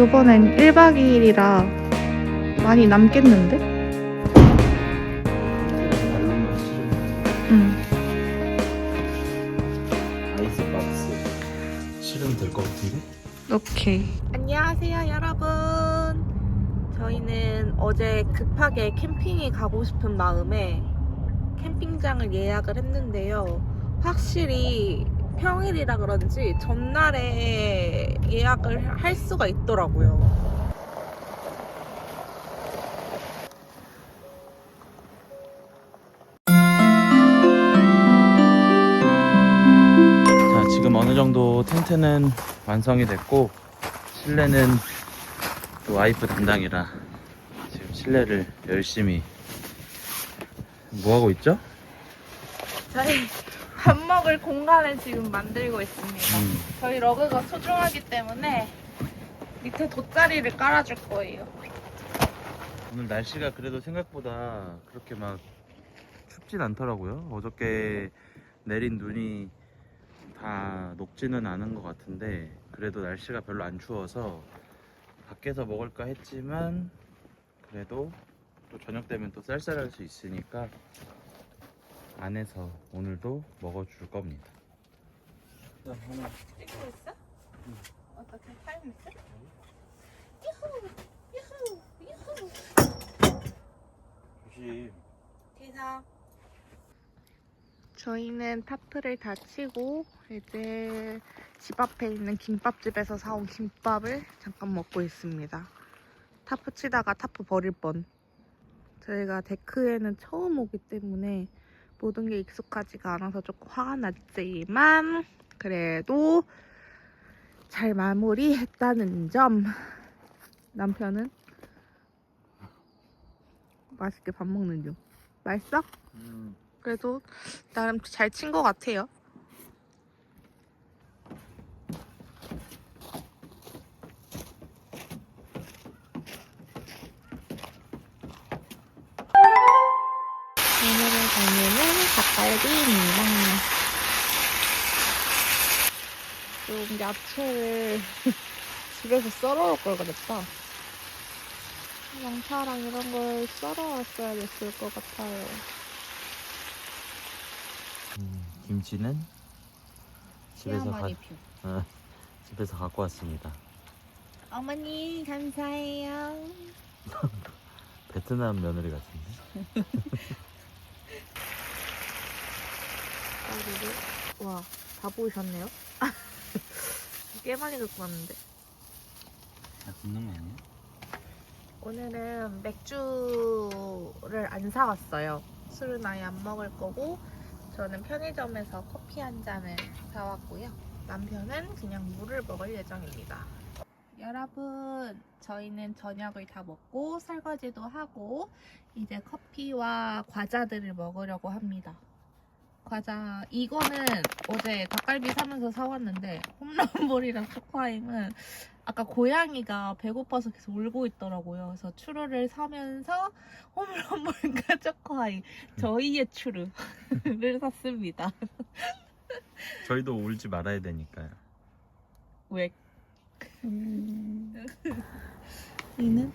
요번엔 1박 2일이라 많이 남겠는데? 발로만 실은 응. 아이스박스 실으면 될것 같은데? 오케이. 안녕하세요, 여러분. 저희는 어제 급하게 캠핑에 가고 싶은 마음에 캠핑장을 예약을 했는데요. 확실히 평일이라 그런지 전날에 예약을 할 수가 있더라고요. 자 지금 어느 정도 텐트는 완성이 됐고 실내는 또 와이프 담당이라 지금 실내를 열심히 뭐 하고 있죠? 저희 밥 먹을 공간을 지금 만들고 있습니다. 음, 저희 러그가 소중하기 때문에 밑에 돗자리를 깔아줄 거예요. 오늘 날씨가 그래도 생각보다 그렇게 막 춥진 않더라고요. 어저께 내린 눈이 다 녹지는 않은 것 같은데 그래도 날씨가 별로 안 추워서 밖에서 먹을까 했지만 그래도 또 저녁 되면 또 쌀쌀할 수 있으니까 안에서 오늘도 먹어줄 겁니다. 찍고 있어? 어떻게 타임 있어? 유후! 유후! 유후! 조심. 기사 저희는 타프를 다 치고 이제 집 앞에 있는 김밥집에서 사온 김밥을 잠깐 먹고 있습니다. 타프 치다가 타프 버릴 뻔. 저희가 데크에는 처음 오기 때문에 모든 게 익숙하지가 않아서 조금 화가 났지만 그래도 잘 마무리했다는 점. 남편은 맛있게 밥 먹는 중. 맛있어? 음, 그래도 나름 잘 친 것 같아요. 닭갈비입니다. 좀 야채를 집에서 썰어 올 걸 그랬다. 양파랑 이런 걸 썰어 왔어야 됐을 것 같아요. 음, 김치는 집에서 가. 어, 집에서 갖고 왔습니다. 어머니 감사해요. 베트남 며느리 같은데. 가루를 와 다 보이셨네요. 꽤 많이 갖고 왔는데 다 굽는 거 아니야? 오늘은 맥주를 안 사왔어요. 술은 아예 안 먹을 거고 저는 편의점에서 커피 한 잔을 사왔고요. 남편은 그냥 물을 먹을 예정입니다. 여러분, 저희는 저녁을 다 먹고 설거지도 하고 이제 커피와 과자들을 먹으려고 합니다. 과자 이거는 어제 닭갈비 사면서 사왔는데 홈런볼이랑 초코아임은 아까 고양이가 배고파서 계속 울고 있더라고요. 그래서 추루를 사면서 홈런볼과 초코아임 저희의 추루를 샀습니다. 저희도 울지 말아야 되니까요. 왜? 얘는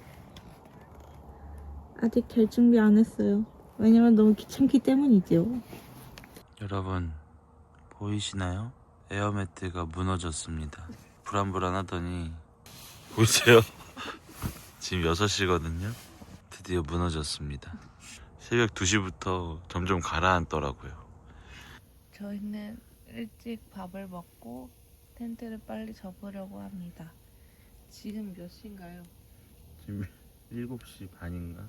아직 될 준비 안 했어요. 왜냐면 너무 귀찮기 때문이죠. 여러분 보이시나요? 에어매트가 무너졌습니다. 불안불안하더니 보이세요? 지금 6시거든요. 드디어 무너졌습니다. 새벽 2시부터 점점 가라앉더라고요. 저희는 일찍 밥을 먹고 텐트를 빨리 접으려고 합니다. 지금 몇 시인가요? 지금 7시 반인가?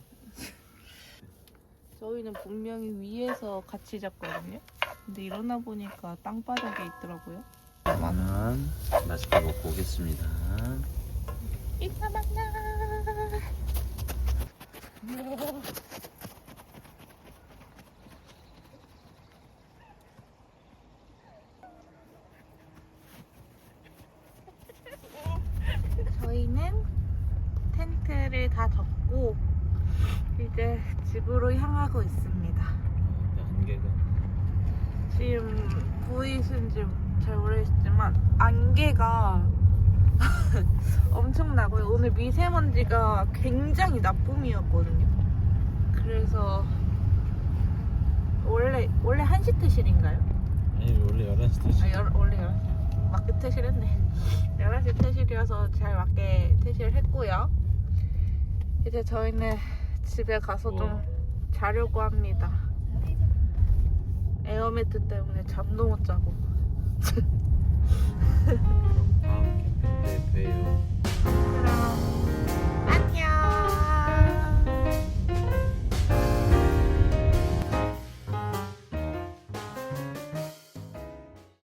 저희는 분명히 위에서 같이 잤거든요. 근데 일어나 보니까 땅바닥에 있더라고요. 그러면 맛있게 먹고 오겠습니다. 이따 만나. 저희는 텐트를 다 덮고 이제 집으로 향하고 있습니다. 안개가 지금 보이신지 잘 모르겠지만 안개가 엄청나고요. 오늘 미세먼지가 굉장히 나쁨이었거든요. 그래서 원래 원래 1시 퇴실인가요? 아니 원래 11시 아, 퇴실 열, 원래 11시. 맞게 퇴실했네. 11시 퇴실이어서 잘 맞게 퇴실을 했고요. 이제 저희는 집에 가서 좀 어. 자려고 합니다. 에어매트 때문에 잠도 못 자고. 다음 캠핑 때 봬요.